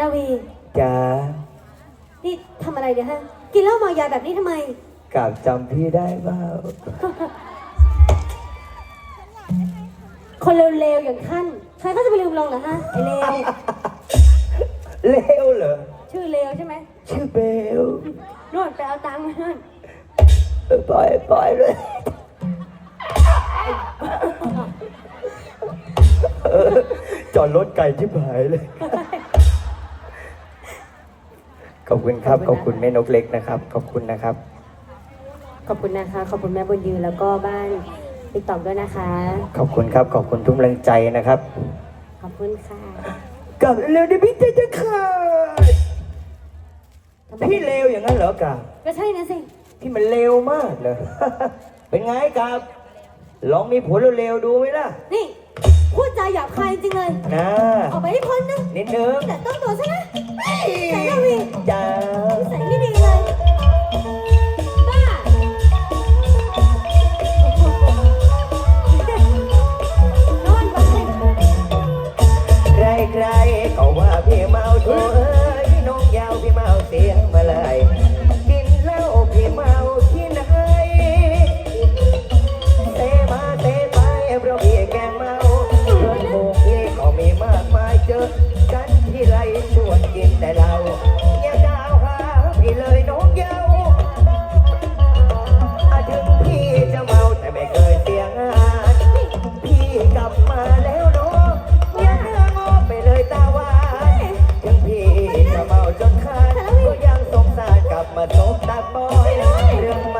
นาวีจ๋านี่ทำอะไรเนี่ยฮะ กินเหล้าเมายาแบบนี้ทำไม กลับจำพี่ได้เปล่าคนเร็วๆอย่างท่านใครเขาจะไปลืมลงเหรอฮะไอเลวเลวเหรอ ชื่อเลวใช่ไหมชื่อเบลนู่นไปเอาตังค์มานู่นเออปล่อยปล่อยเลยเออจอดรถไก่ที่หายเลย ขอบคุณครับ ขอบคุณแม่นกเล็กนะครับ ขอบคุณนะครับ ขอบคุณนะคะ ขอบคุณแม่บุญยืนแล้วก็บ้านติ๊กต็อกด้วยนะคะ ขอบคุณครับ ขอบคุณทุกแรงใจนะครับ ขอบคุณค่ะกลับเร็วเดี๋ยวพี่ใจจะขาดพี่เลวอย่างนั้นเหรอกาก็ใช่นะสิ พี่มันเลวมากเลย เป็นไงกับลองมีผัวเร็วๆดูไหมล่ะนี่ พูดจาหยาบคายจริงเลย นะออกไปให้พ้นนะนิดนึงแต่ต้องตัวซะนะใส่หน้าวี จ้า มาตกตาบอยเรื่องมา